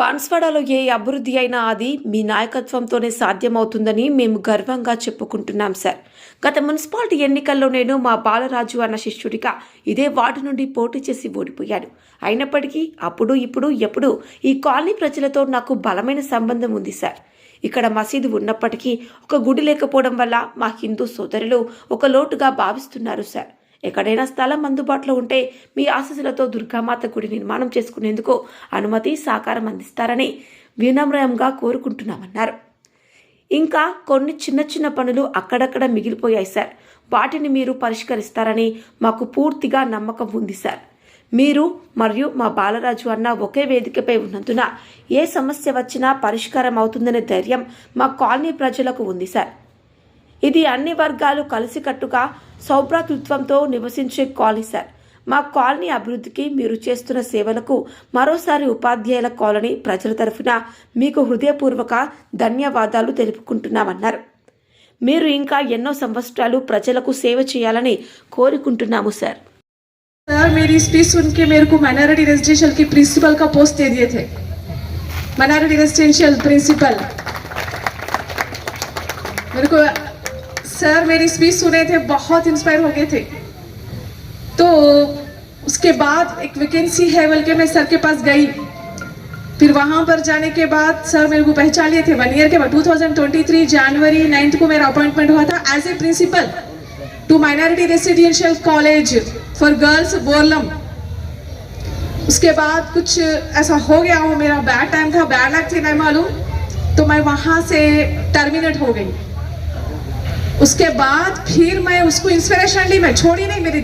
బాన్స్వాడలో ఏ అభివృద్ధి అయినా అది మీ నాయకత్వంతోనే సాధ్యమవుతుందని మేము గర్వంగా చెప్పుకుంటున్నాం సార్. గత మున్సిపాలిటీ ఎన్నికల్లో నేను మా బాలరాజు అన్న శిష్యుడిగా ఇదే వార్డు నుండి పోటీ చేసి ఓడిపోయాను. అయినప్పటికీ అప్పుడు ఇప్పుడు ఎప్పుడు ఈ కాలనీ ప్రజలతో నాకు బలమైన సంబంధం ఉంది సార్. ఇక్కడ మసీదు ఉన్నప్పటికీ ఒక గుడి లేకపోవడం వల్ల మా హిందూ సోదరులు ఒక లోటుగా భావిస్తున్నారు సార్. ఎక్కడైనా స్థలం అందుబాటులో ఉంటే మీ ఆశీస్సులతో దుర్గామాత గుడి నిర్మాణం చేసుకునేందుకు అనుమతి సహకారం అందిస్తారని వినమ్రయంగా కోరుకుంటున్నామన్నారు. ఇంకా కొన్ని చిన్న చిన్న పనులు అక్కడక్కడ మిగిలిపోయాయి సార్. వాటిని మీరు పరిష్కరిస్తారని మాకు పూర్తిగా నమ్మకం ఉంది సార్. మీరు మరియు మా బాలరాజు అన్న ఒకే వేదికపై ఉన్నందున ఏ సమస్య వచ్చినా పరిష్కారం అవుతుందనే ధైర్యం మా కాలనీ ప్రజలకు ఉంది సార్. ఇది అన్ని వర్గాలు కలిసికట్టుగా సౌభ్రాతృత్వంతో నివసించే కాలనీ సార్ మా కాలనీ అభివృద్ధికి మీరు చేస్తున్న సేవలకు మరోసారి ఉపాధ్యాయుల కాలనీ ప్రజల తరఫున మీకు హృదయపూర్వక ధన్యవాదాలు తెలుపుకుంటున్నామన్నారు మీరు ఇంకా ఎన్నో సంవత్సరాలు ప్రజలకు సేవ చేయాలని కోరుకుంటున్నాము సార్ सर मेरी स्पीच सुन के मेरे को माइनॉरिटी रेजिडेंशियल की प्रिंसिपल का पोस्ट दे दिए थे माइनॉरिटी रेजिडेंशियल प्रिंसिपल मेरे को सर मेरी स्पीच सुने थे, बहुत इंस्पायर हो गए थे। तो उसके बाद एक वैकेंसी है, बल्कि मैं सर के पास गई। फिर वहाँ पर जाने के बाद सर मेरे को पहचान लिए थे वन ईयर के बाद 2023 जनवरी नाइन्थ को मेरा अपॉइंटमेंट हुआ था as a principal to minority residential college for girls Boralam उसके बाद कुछ ऐसा हो गया वो मेरा बैड टाइम था बैड लक थी नहीं मालूम। तो मैं वहाँ से टर्मिनेट हो गई। उसके बाद फिर मैं उसको इंस्पिरेशन ली मैं छोड़ी नहीं मेरी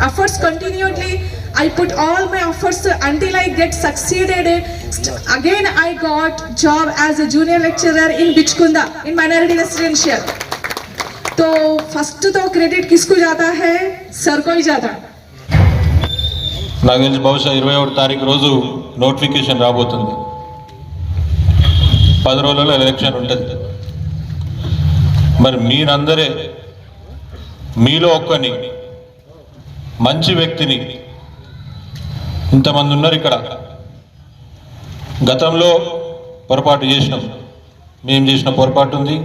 efforts continually i put all my efforts until i get succeeded St- again i got job as a junior lecturer in bichkunda in minority residential तो फर्स्ट तो क्रेडिट किसको जाता है सर को ही जाता है నాకు తెలిసి బహుశా ఇరవై ఒకటి తారీఖు రోజు నోటిఫికేషన్ రాబోతుంది పది రోజులలో ఎలక్షన్ ఉంటుంది మరి మీరందరే మీలో ఒక్కని మంచి వ్యక్తిని ఇంతమంది ఉన్నారు ఇక్కడ. గతంలో పొరపాటు చేసినాం. మేము చేసిన పొరపాటు ఉంది.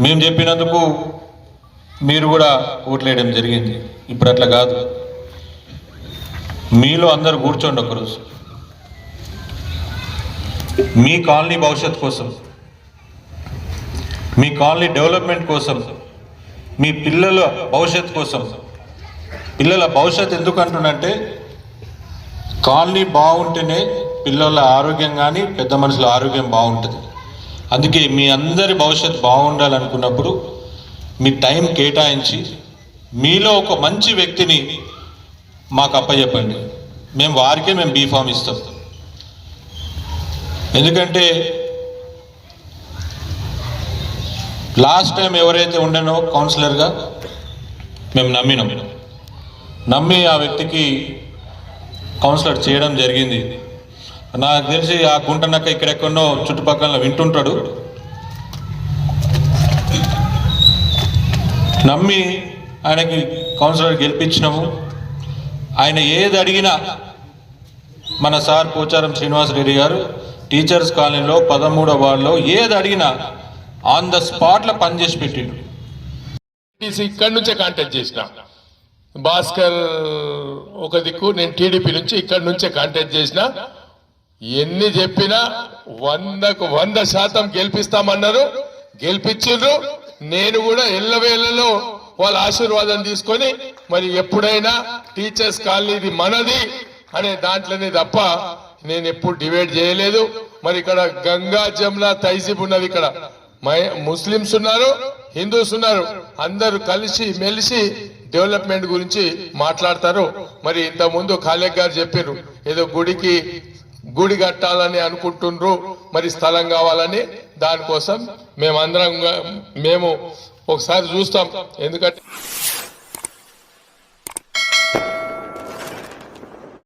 మేము చెప్పినందుకు మీరు కూడా ఓట్లేయడం జరిగింది. ఇప్పుడు అట్లా కాదు. మీలో అందరు కూర్చోండి ఒకరోజు. మీ కాలనీ భవిష్యత్ కోసం. మీ కాలనీ డెవలప్మెంట్ కోసం మీ పిల్లల భవిష్యత్ కోసం. పిల్లల భవిష్యత్ ఎందుకు అంటున్నంటే కాలనీ బాగుంటేనే పిల్లల ఆరోగ్యం కానీ పెద్ద మనుషుల ఆరోగ్యం బాగుంటుంది. అందుకే మీ అందరి భవిష్యత్ బాగుండాలనుకున్నప్పుడు మీ టైం కేటాయించి మీలో ఒక మంచి వ్యక్తిని మాకు అప్పచెప్పండి మేము వారికే మేము బీఫామ్ ఇస్తాం. ఎందుకంటే లాస్ట్ టైం ఎవరైతే ఉండనో కౌన్సిలర్గా మేము నమ్మినాం. నమ్మి ఆ వ్యక్తికి కౌన్సిలర్ చేయడం జరిగింది. నాకు తెలిసి ఆ గుంటనక్క ఇక్కడెక్కడో చుట్టుపక్కల వింటుంటాడు. నమ్మి ఆయనకి కౌన్సిలర్ గెలిపించినాము. ఆయన ఏది అడిగినా మన సార్ పోచారం శ్రీనివాస్ రెడ్డి గారు టీచర్స్ కాలనీలో పదమూడో వార్డులో ఏది అడిగినా ఆన్ ద స్పాట్లో పనిచేసి పెట్టిండు. ఇక్కడి నుంచే కాంటాక్ట్ చేసిన. భాస్కర్ ఒక దిక్కు నేను టీడీపీ నుంచి ఇక్కడి నుంచే కాంటాక్ట్ చేసిన. ఎన్ని చెప్పినా వందకు వంద శాతం గెలిపిస్తామన్నారు. గెలిపించారు నేను కూడా ఎల్లవేళ్ళలో వాళ్ళ ఆశీర్వాదం తీసుకొని మరి ఎప్పుడైనా టీచర్స్ కాలనీది మనది అనే దాంట్లోనే తప్ప నేను ఎప్పుడు డివైడ్ చేయలేదు. మరి ఇక్కడ గంగా జమున తైజీబ్ ఉన్నది ఇక్కడ. ముస్లిమ్స్ ఉన్నారు హిందూస్ ఉన్నారు. అందరూ కలిసి మెలిసి డెవలప్మెంట్ గురించి మాట్లాడతారు. మరి ఇంత ముందు ఖాళీ గారు చెప్పారు ఏదో గుడికి గుడి కట్టాలని అనుకుంటుండ్రు మరి స్థలం కావాలని. దానికోసం మేమందరం మేము ఒకసారి చూస్తాం. ఎందుకంటే